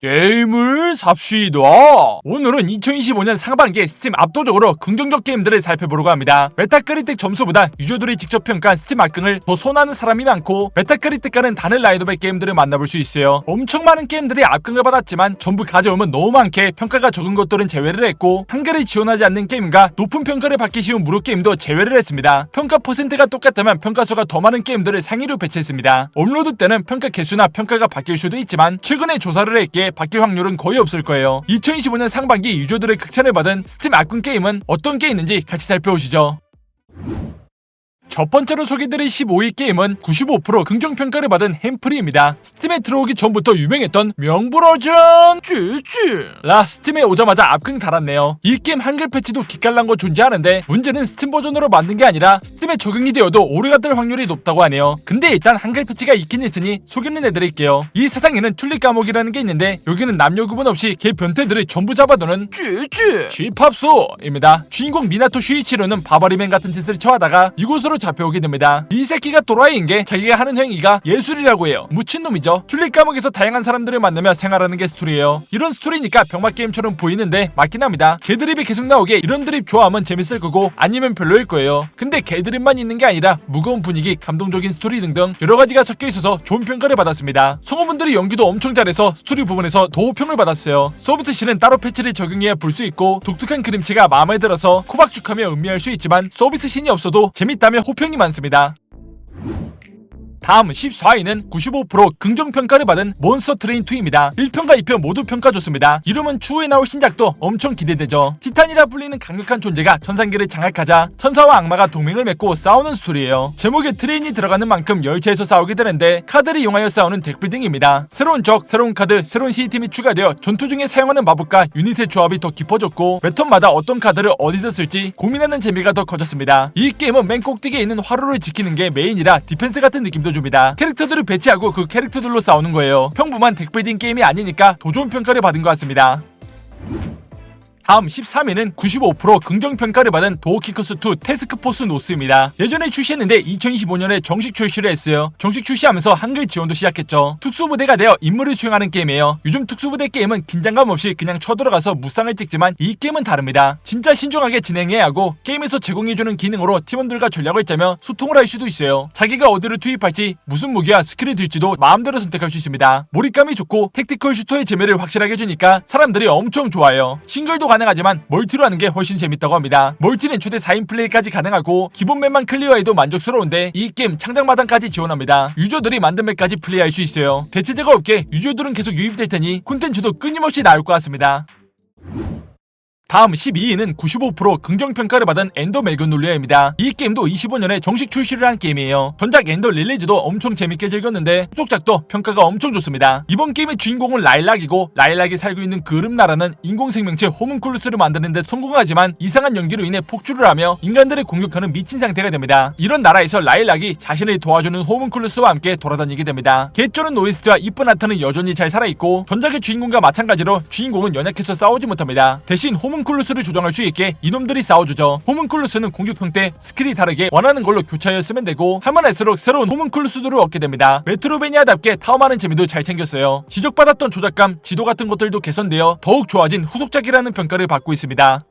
게임을 삽시다. 오늘은 2025년 상반기에 스팀 압도적으로 긍정적 게임들을 살펴보려고 합니다. 메타크리틱 점수보다 유저들이 직접 평가한 스팀 악흥을 더 선호하는 사람이 많고 메타크리틱과는 다른 라이더백 게임들을 만나볼 수 있어요. 엄청 많은 게임들이 악흥을 받았지만 전부 가져오면 너무 많게 평가가 적은 것들은 제외를 했고 한글이 지원하지 않는 게임과 높은 평가를 받기 쉬운 무료 게임도 제외를 했습니다. 평가 퍼센트가 똑같다면 평가수가 더 많은 게임들을 상위로 배치했습니다. 업로드 때는 평가 개수나 평가가 바뀔 수도 있지만 최근에 조사를 했기에 바뀔 확률은 거의 없을 거예요. 2025년 상반기 유저들의 극찬을 받은 스팀 악군 게임은 어떤 게 있는지 같이 살펴보시죠. 첫 번째로 소개드릴 15위 게임은 95% 긍정평가를 받은 햄프리입니다. 스팀에 들어오기 전부터 유명했던 명불허전 쭈쭈 라 스팀에 오자마자 압승 달았네요. 이 게임 한글 패치도 기깔난 거 존재하는데 문제는 스팀 버전으로 만든 게 아니라 스팀에 적용이 되어도 오류가 뜰 확률이 높다고 하네요. 근데 일단 한글 패치가 있긴 있으니 소개는 해드릴게요. 이 세상에는 튤립 감옥이라는 게 있는데 여기는 남녀 구분 없이 개 변태들을 전부 잡아두는 쭈쭈 쥐팝소입니다. 주인공 미나토 슈이치로는 바바리맨 같은 짓을 처하다가 이곳으로 잡혀오게 됩니다. 이 새끼가 또라이인 게 자기가 하는 행위가 예술이라고 해요. 무친놈이죠. 튤립 감옥에서 다양한 사람들을 만나며 생활하는 게 스토리예요. 이런 스토리니까 병맛 게임처럼 보이는데 맞긴 합니다. 개드립이 계속 나오게 이런 드립 좋아하면 재밌을 거고 아니면 별로일 거예요. 근데 개드립만 있는 게 아니라 무거운 분위기, 감동적인 스토리 등등 여러 가지가 섞여 있어서 좋은 평가를 받았습니다. 성우분들이 연기도 엄청 잘해서 스토리 부분에서 더 호평을 받았어요. 서비스 C는 따로 패치를 적용해야 볼 수 있고 독특한 그림체가 마음에 들어서 코박죽하며 음미할 수 있지만 서비스 신이 없어도 재밌다며 호평이 많습니다. 다음 14위는 95% 긍정평가를 받은 몬스터 트레인 2입니다. 1편과 2편 모두 평가 좋습니다. 이러면 추후에 나올 신작도 엄청 기대되죠. 티탄이라 불리는 강력한 존재가 천상계를 장악하자 천사와 악마가 동맹을 맺고 싸우는 스토리예요. 제목에 트레인이 들어가는 만큼 열차에서 싸우게 되는데 카드를 이용하여 싸우는 덱빌딩입니다. 새로운 적, 새로운 카드, 새로운 시스템이 추가되어 전투 중에 사용하는 마법과 유닛의 조합이 더 깊어졌고 매턴마다 어떤 카드를 어디서 쓸지 고민하는 재미가 더 커졌습니다. 이 게임은 맨 꼭대기에 있는 화로를 지키는 게 메인이라 디펜스 같은 느낌도 줍니다. 캐릭터들을 배치하고 그 캐릭터들로 싸우는 거예요. 평범한 덱빌딩 게임이 아니니까 더 좋은 평가를 받은 것 같습니다. 다음 13위는 95% 긍정평가를 받은 도어키커스2 테스크포스 노스입니다. 예전에 출시했는데 2025년에 정식 출시를 했어요. 정식 출시하면서 한글 지원도 시작했죠. 특수부대가 되어 임무를 수행하는 게임이에요. 요즘 특수부대 게임은 긴장감 없이 그냥 쳐들어가서 무쌍을 찍지만 이 게임은 다릅니다. 진짜 신중하게 진행해야 하고 게임에서 제공해주는 기능으로 팀원들과 전략을 짜며 소통을 할 수도 있어요. 자기가 어디를 투입할지 무슨 무기와 스킬이 들지도 마음대로 선택할 수 있습니다. 몰입감이 좋고 택티컬 슈터의 재미를 확실하게 주니까 사람들이 엄청 좋아해요. 싱글도 가 능하지만 멀티로 하는 게 훨씬 재밌다고 합니다. 멀티는 최대 4인 플레이까지 가능하고 기본 맵만 클리어해도 만족스러운데 이 게임 창작 마당까지 지원합니다. 유저들이 만든 맵까지 플레이할 수 있어요. 대체제가 없게 유저들은 계속 유입될 테니 콘텐츠도 끊임없이 나올 것 같습니다. 다음 12위는 95% 긍정평가를 받은 엔더 매그놀리아입니다. 이 게임도 25년에 정식 출시를 한 게임이에요. 전작 엔더 릴리즈도 엄청 재밌게 즐겼는데 후속작도 평가가 엄청 좋습니다. 이번 게임의 주인공은 라일락이고 라일락이 살고 있는 그름나라는 인공생명체 호문쿨루스를 만드는 데 성공하지만 이상한 연기로 인해 폭주를 하며 인간들을 공격하는 미친 상태가 됩니다. 이런 나라에서 라일락이 자신을 도와주는 호문쿨루스와 함께 돌아다니게 됩니다. 개쩌는 노이스트와 이쁜 아타는 여전히 잘 살아있고 전작의 주인공과 마찬가지로 주인공은 연약해서 싸우지 못합니다. 대신 호문 쿨루스를 조정할 수 있게 이놈들이 싸워주죠. 호문쿨루스는 공격형 때 스킬이 다르게 원하는 걸로 교차하여 쓰면 되고 하면 할수록 새로운 호문쿨루스들을 얻게 됩니다. 메트로베니아답게 타워하는 재미도 잘 챙겼어요. 지적받았던 조작감, 지도 같은 것들도 개선되어 더욱 좋아진 후속작이라는 평가를 받고 있습니다.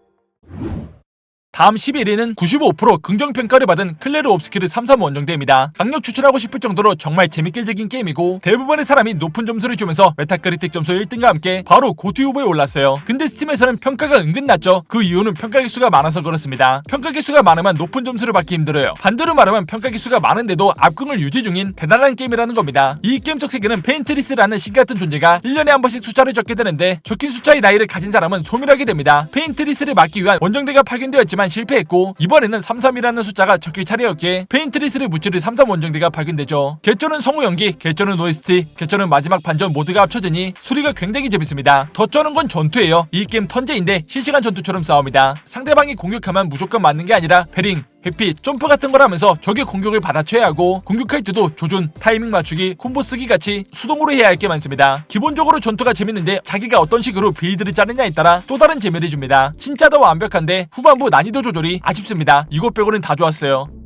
다음 11위는 95% 긍정평가를 받은 클레르 옵스키르 33 원정대입니다. 강력 추천하고 싶을 정도로 정말 재밌게 즐긴 게임이고 대부분의 사람이 높은 점수를 주면서 메타크리틱 점수 1등과 함께 바로 후보에 올랐어요. 근데 스팀에서는 평가가 은근 낮죠. 그 이유는 평가 개수가 많아서 그렇습니다. 평가 개수가 많으면 높은 점수를 받기 힘들어요. 반대로 말하면 평가 개수가 많은데도 압승을 유지 중인 대단한 게임이라는 겁니다. 이 게임적 세계는 페인트리스라는 신 같은 존재가 1년에 한 번씩 숫자를 적게 되는데 적힌 숫자의 나이를 가진 사람은 소멸하게 됩니다. 페인트리스를 막기 위한 원정대가 파견되었지만 실패했고 이번에는 33이라는 숫자가 적힐 차례였기에 페인트리스를 무찌를 33 원정대가 발견되죠. 개쩌는 성우 연기, 개쩌는 OST, 개쩌는 마지막 반전 모두가 합쳐지니 스토리가 굉장히 재밌습니다. 더 쩌는 건 전투예요. 이 게임 턴제인데 실시간 전투처럼 싸웁니다. 상대방이 공격하면 무조건 맞는 게 아니라 베링, 회피, 점프 같은 걸 하면서 적의 공격을 받아쳐야 하고 공격할 때도 조준, 타이밍 맞추기, 콤보 쓰기 같이 수동으로 해야 할 게 많습니다. 기본적으로 전투가 재밌는데 자기가 어떤 식으로 빌드를 짜느냐에 따라 또 다른 재미를 줍니다. 진짜 더 완벽한데 후반부 난이도 조절이 아쉽습니다. 이것 빼고는 다 좋았어요.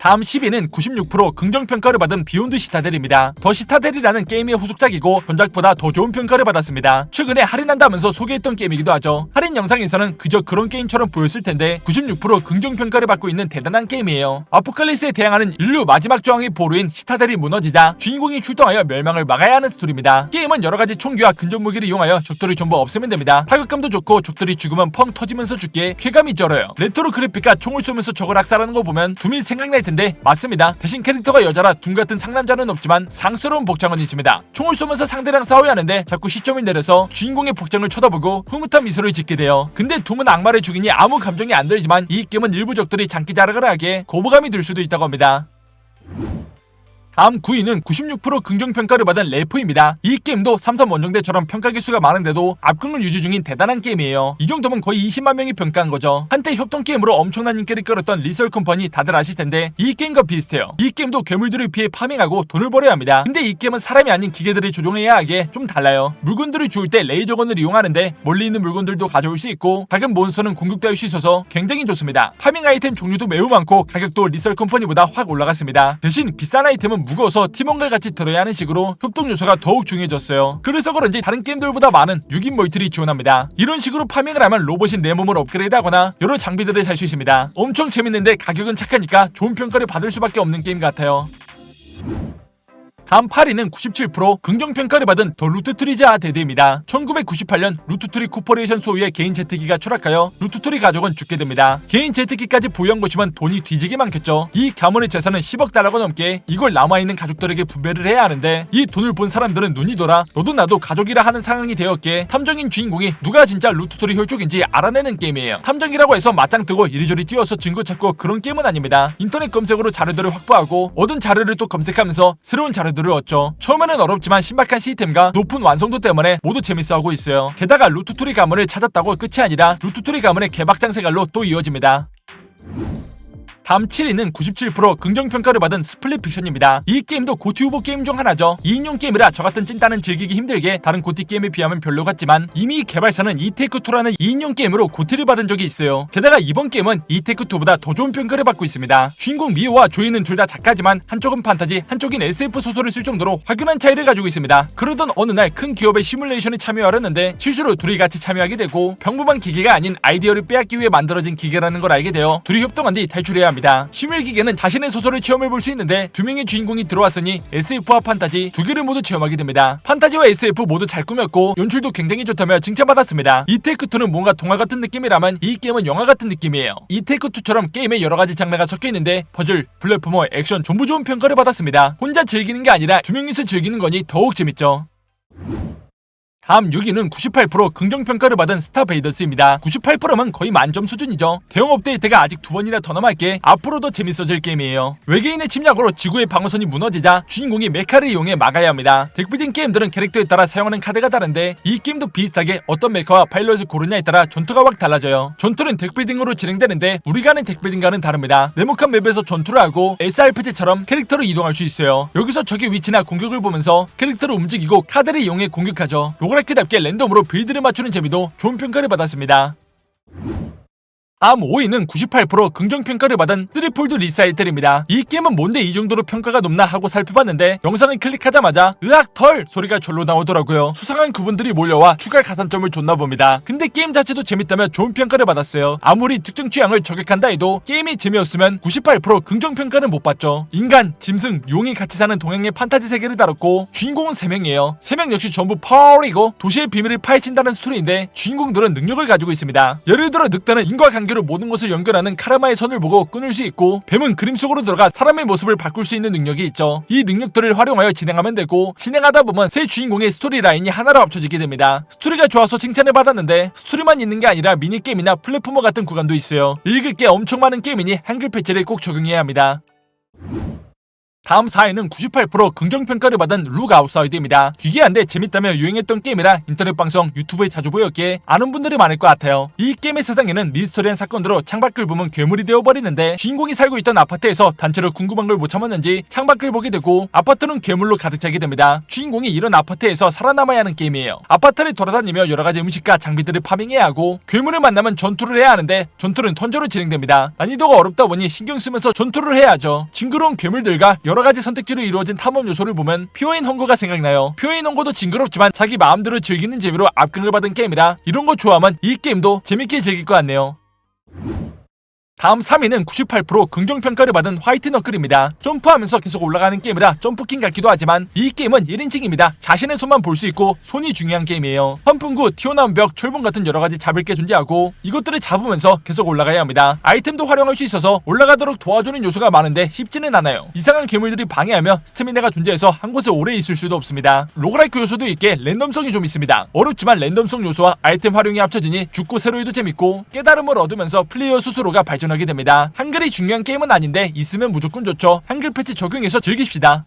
다음 10위는 96% 긍정평가를 받은 비욘드 시타델입니다. 더 시타델이라는 게임의 후속작이고 전작보다 더 좋은 평가를 받았습니다. 최근에 할인한다면서 소개했던 게임이기도 하죠. 할인 영상에서는 그저 그런 게임처럼 보였을 텐데 96% 긍정평가를 받고 있는 대단한 게임이에요. 아포칼리스에 대항하는 인류 마지막 저항의 보루인 시타델이 무너지자 주인공이 출동하여 멸망을 막아야 하는 스토리입니다. 게임은 여러가지 총기와 근접 무기를 이용하여 적들이 전부 없애면 됩니다. 타격감도 좋고 적들이 죽으면 펑 터지면서 죽기에 쾌감이 쩔어요. 레트로 그래픽과 총을 쏘면서 적을 악살하는 거 보면 둠이 생각날 텐데 맞습니다. 대신 캐릭터가 여자라 둠 같은 상남자는 없지만 상스러운 복장은 있습니다. 총을 쏘면서 상대랑 싸워야 하는데 자꾸 시점을 내려서 주인공의 복장을 쳐다보고 흐뭇한 미소를 짓게 돼요. 근데 둠은 악마를 죽이니 아무 감정이 안 들지만 이 게임은 일부 적들이 장기 자랑을 하기에 거부감이 들 수도 있다고 합니다. 다음 9위는 96% 긍정평가를 받은 래프입니다. 이 게임도 삼성 원정대처럼 평가 개수가 많은데도 압승을 유지 중인 대단한 게임이에요. 이 정도면 거의 20만 명이 평가한 거죠. 한때 협동 게임으로 엄청난 인기를 끌었던 리설 컴퍼니 다들 아실 텐데 이 게임과 비슷해요. 이 게임도 괴물들을 피해 파밍하고 돈을 벌어야 합니다. 근데 이 게임은 사람이 아닌 기계들이 조종해야 하기에 좀 달라요. 물건들을 주울 때 레이저건을 이용하는데 멀리 있는 물건들도 가져올 수 있고 작은 몬스터는 공격될 수 있어서 굉장히 좋습니다. 파밍 아이템 종류도 매우 많고 가격도 리설 컴퍼니보다 확 올라갔습니다. 대신 비싼 아이템은 무거워서 팀원과 같이 들어야 하는 식으로 협동 요소가 더욱 중요해졌어요. 그래서 그런지 다른 게임들보다 많은 6인 멀티를 지원합니다. 이런 식으로 파밍을 하면 로봇이 내 몸을 업그레이드하거나 여러 장비들을 살 수 있습니다. 엄청 재밌는데 가격은 착하니까 좋은 평가를 받을 수밖에 없는 게임 같아요. 다음 8위는 97% 긍정평가를 받은 더 루트트리자 데드입니다. 1998년 루트트리 코퍼레이션 소유의 개인 제트기가 추락하여 루트트리 가족은 죽게 됩니다. 개인 제트기까지 보유한 것이면 돈이 뒤지게 많겠죠. 이 가문의 재산은 10억 달러가 넘게 이걸 남아있는 가족들에게 분배를 해야 하는데 이 돈을 본 사람들은 눈이 돌아 너도 나도 가족이라 하는 상황이 되었기에 탐정인 주인공이 누가 진짜 루트트리 혈족인지 알아내는 게임이에요. 탐정이라고 해서 맞짱 뜨고 이리저리 뛰어서 증거 찾고 그런 게임은 아닙니다. 인터넷 검색으로 자료들을 확보하고 얻은 자료를 또 검색하면서 새로운 자료들 을 얻죠. 처음에는 어렵지만 신박한 시스템과 높은 완성도 때문에 모두 재밌어하고 있어요. 게다가 루트투리 가문을 찾았다고 끝이 아니라 루트투리 가문의 개박장 생활로 또 이어집니다. 다음 7위는 97% 긍정평가를 받은 스플릿 픽션입니다. 이 게임도 고티 후보 게임 중 하나죠. 2인용 게임이라 저 같은 찐따는 즐기기 힘들게 다른 고티 게임에 비하면 별로 같지만 이미 개발사는 이테크2라는 2인용 게임으로 고티를 받은 적이 있어요. 게다가 이번 게임은 이테크2보다 더 좋은 평가를 받고 있습니다. 주인공 미호와 조이는 둘 다 작가지만 한쪽은 판타지, 한쪽인 SF 소설을 쓸 정도로 확연한 차이를 가지고 있습니다. 그러던 어느 날 큰 기업의 시뮬레이션에 참여하려는데 실수로 둘이 같이 참여하게 되고 평범한 기계가 아닌 아이디어를 빼앗기 위해 만들어진 기계라는 걸 알게 되어 둘이 협동한 뒤 탈출해야 합니다. 시뮬 기계는 자신의 소설을 체험해 볼 수 있는데 두 명의 주인공이 들어왔으니 SF와 판타지 두 개를 모두 체험하게 됩니다. 판타지와 SF 모두 잘 꾸몄고 연출도 굉장히 좋다며 칭찬받았습니다. 이테크2는 뭔가 동화 같은 느낌이라면 이 게임은 영화 같은 느낌이에요. 이테크2처럼 게임에 여러 가지 장르가 섞여 있는데 퍼즐, 플랫포머, 액션 전부 좋은 평가를 받았습니다. 혼자 즐기는 게 아니라 두 명이서 즐기는 거니 더욱 재밌죠. 다음 6위는 98% 긍정평가를 받은 스타 베이더스입니다. 98%면 거의 만점 수준이죠. 대형 업데이트가 아직 두 번이나 더 남았기에 앞으로도 재밌어질 게임이에요. 외계인의 침략으로 지구의 방어선이 무너지자 주인공이 메카를 이용해 막아야 합니다. 덱빌딩 게임들은 캐릭터에 따라 사용하는 카드가 다른데 이 게임도 비슷하게 어떤 메카와 파일럿을 고르냐에 따라 전투가 확 달라져요. 전투는 덱빌딩으로 진행되는데 우리가 하는 덱빌딩과는 다릅니다. 네모칸 맵에서 전투를 하고 SRPG처럼 캐릭터로 이동할 수 있어요. 여기서 적의 위치나 공격을 보면서 캐릭터를 움직이고 카드를 이용해 공격하죠. 로 그라이크답게 랜덤으로 빌드를 맞추는 재미도 좋은 평가를 받았습니다. 다음 5위는 98% 긍정평가를 받은 쓰리폴드 리사이틀입니다. 이 게임은 뭔데 이 정도로 평가가 높나 하고 살펴봤는데 영상을 클릭하자마자 으악 털 소리가 절로 나오더라고요. 수상한 그분들이 몰려와 추가 가산점을 줬나 봅니다. 근데 게임 자체도 재밌다며 좋은 평가를 받았어요. 아무리 특정 취향을 저격한다 해도 게임이 재미없으면 98% 긍정평가는 못 받죠. 인간, 짐승, 용이 같이 사는 동양의 판타지 세계를 다뤘고 주인공은 3명이에요. 3명 역시 전부 파워이고 도시의 비밀을 파헤친다는 스토리인데 주인공들은 능력을 가지고 있습니다. 예를 들어 늑대는 인과관계 로 모든 것을 연결하는 카르마의 선을 보고 끊을 수 있고 뱀은 그림 속으로 들어가 사람의 모습을 바꿀 수 있는 능력이 있죠. 이 능력들을 활용하여 진행하면 되고 진행하다 보면 새 주인공의 스토리 라인이 하나로 합쳐지게 됩니다. 스토리가 좋아서 칭찬을 받았는데 스토리만 있는 게 아니라 미니게임이나 플랫포머 같은 구간도 있어요. 읽을 게 엄청 많은 게임이니 한글 패치를 꼭 적용해야 합니다. 다음 4위는 98% 긍정평가를 받은 룩 아웃사이드입니다. 기괴한데 재밌다며 유행했던 게임이라 인터넷 방송, 유튜브에 자주 보였기에 아는 분들이 많을 것 같아요. 이 게임의 세상에는 미스터리한 사건으로 창밖을 보면 괴물이 되어버리는데 주인공이 살고 있던 아파트에서 단체로 궁금한 걸 못 참았는지 창밖을 보게 되고 아파트는 괴물로 가득 차게 됩니다. 주인공이 이런 아파트에서 살아남아야 하는 게임이에요. 아파트를 돌아다니며 여러 가지 음식과 장비들을 파밍해야 하고 괴물을 만나면 전투를 해야 하는데 전투는 턴저로 진행됩니다. 난이도가 어렵다 보니 신경 쓰면서 전투를 해야 하죠. 징그러운 괴물들과 여러 가지 선택지로 이루어진 탐험 요소를 보면 퓨어인 헝거가 생각나요. 퓨어인 헝거도 징그럽지만 자기 마음대로 즐기는 재미로 압승을 받은 게임이라 이런 거 좋아하면 이 게임도 재밌게 즐길 것 같네요. 다음 3위는 98% 긍정평가를 받은 화이트 너클입니다. 점프하면서 계속 올라가는 게임이라 점프킹 같기도 하지만 이 게임은 1인칭입니다. 자신의 손만 볼 수 있고 손이 중요한 게임이에요. 환풍구, 튀어나온 벽, 철봉 같은 여러가지 잡을 게 존재하고 이것들을 잡으면서 계속 올라가야 합니다. 아이템도 활용할 수 있어서 올라가도록 도와주는 요소가 많은데 쉽지는 않아요. 이상한 괴물들이 방해하며 스태미나가 존재해서 한 곳에 오래 있을 수도 없습니다. 로그라이크 요소도 있게 랜덤성이 좀 있습니다. 어렵지만 랜덤성 요소와 아이템 활용이 합쳐지니 죽고 새로 해도 재밌고 깨달음을 얻으면서 플레이어 스스로가 발전 발전하게 됩니다. 한글이 중요한 게임은 아닌데 있으면 무조건 좋죠. 한글 패치 적용해서 즐깁시다.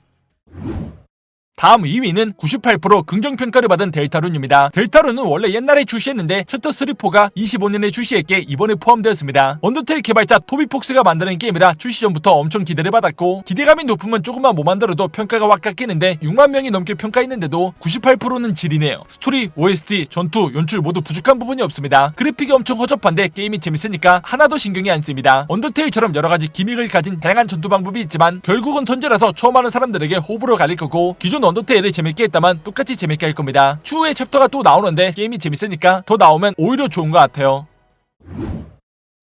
다음 2위는 98% 긍정평가를 받은 델타룬입니다. 델타룬은 원래 옛날에 출시했는데 챕터 3, 4가 25년에 출시했기에 이번에 포함되었습니다. 언더테일 개발자 토비폭스가 만드는 게임이라 출시 전부터 엄청 기대를 받았고 기대감이 높으면 조금만 못 만들어도 평가가 확 깎이는데 6만 명이 넘게 평가했는데도 98%는 질이네요. 스토리, OST, 전투, 연출 모두 부족한 부분이 없습니다. 그래픽이 엄청 허접한데 게임이 재밌으니까 하나도 신경이 안 씁니다. 언더테일처럼 여러 가지 기믹을 가진 다양한 전투 방법이 있지만 결국은 턴제라서 처음 하는 사람들에게 호불호 갈릴 거고 기존 언더테일을 재밌게 했다만 똑같이 재밌게 할 겁니다. 추후에 챕터가 또 나오는데 게임이 재밌으니까 더 나오면 오히려 좋은 것 같아요.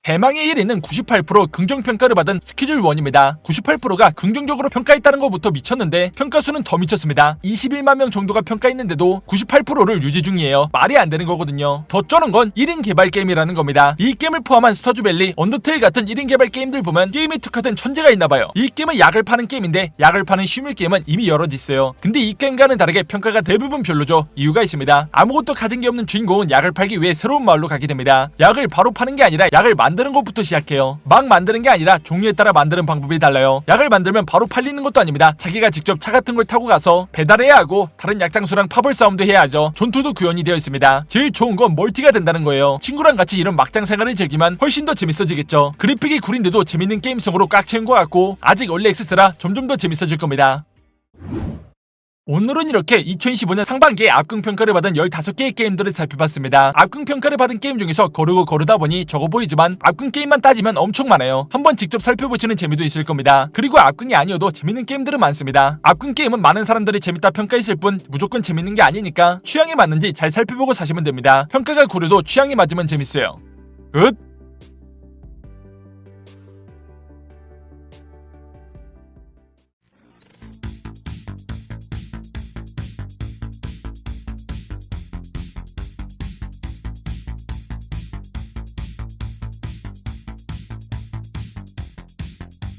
대망의 1위는 98% 긍정평가를 받은 스키줄 1입니다. 98%가 긍정적으로 평가했다는 것부터 미쳤는데 평가수는 더 미쳤습니다. 21만 명 정도가 평가했는데도 98%를 유지 중이에요. 말이 안 되는 거거든요. 더 쩌는 건 1인 개발 게임이라는 겁니다. 이 게임을 포함한 스타주밸리, 언더테일 같은 1인 개발 게임들 보면 게임에 특화된 천재가 있나봐요. 이 게임은 약을 파는 게임인데 약을 파는 쉬물 게임은 이미 여럿 있어요. 근데 이 게임과는 다르게 평가가 대부분 별로죠. 이유가 있습니다. 아무것도 가진 게 없는 주인공은 약을 팔기 위해 새로운 마을로 가게 됩니다. 약을 바로 파는 게 아니라 약을 만 드는 것부터 시작해요. 막 만드는 게 아니라 종류에 따라 만드는 방법이 달라요. 약을 만들면 바로 팔리는 것도 아닙니다. 자기가 직접 차 같은 걸 타고 가서 배달해야 하고 다른 약장수랑 파벌 싸움도 해야 하죠. 전투도 구현이 되어 있습니다. 제일 좋은 건 멀티가 된다는 거예요. 친구랑 같이 이런 막장 생활을 즐기면 훨씬 더 재밌어지겠죠. 그래픽이 구린데도 재밌는 게임성으로 꽉 채운 것 같고 아직 얼리 액세스라 점점 더 재밌어질 겁니다. 오늘은 이렇게 2025년 상반기에 압승평가를 받은 15개의 게임들을 살펴봤습니다. 압승평가를 받은 게임 중에서 거르고 거르다 보니 적어 보이지만 압승 게임만 따지면 엄청 많아요. 한번 직접 살펴보시는 재미도 있을 겁니다. 그리고 압승이 아니어도 재밌는 게임들은 많습니다. 압승 게임은 많은 사람들이 재밌다 평가했을 뿐 무조건 재밌는 게 아니니까 취향에 맞는지 잘 살펴보고 사시면 됩니다. 평가가 구려도 취향이 맞으면 재밌어요. 끝!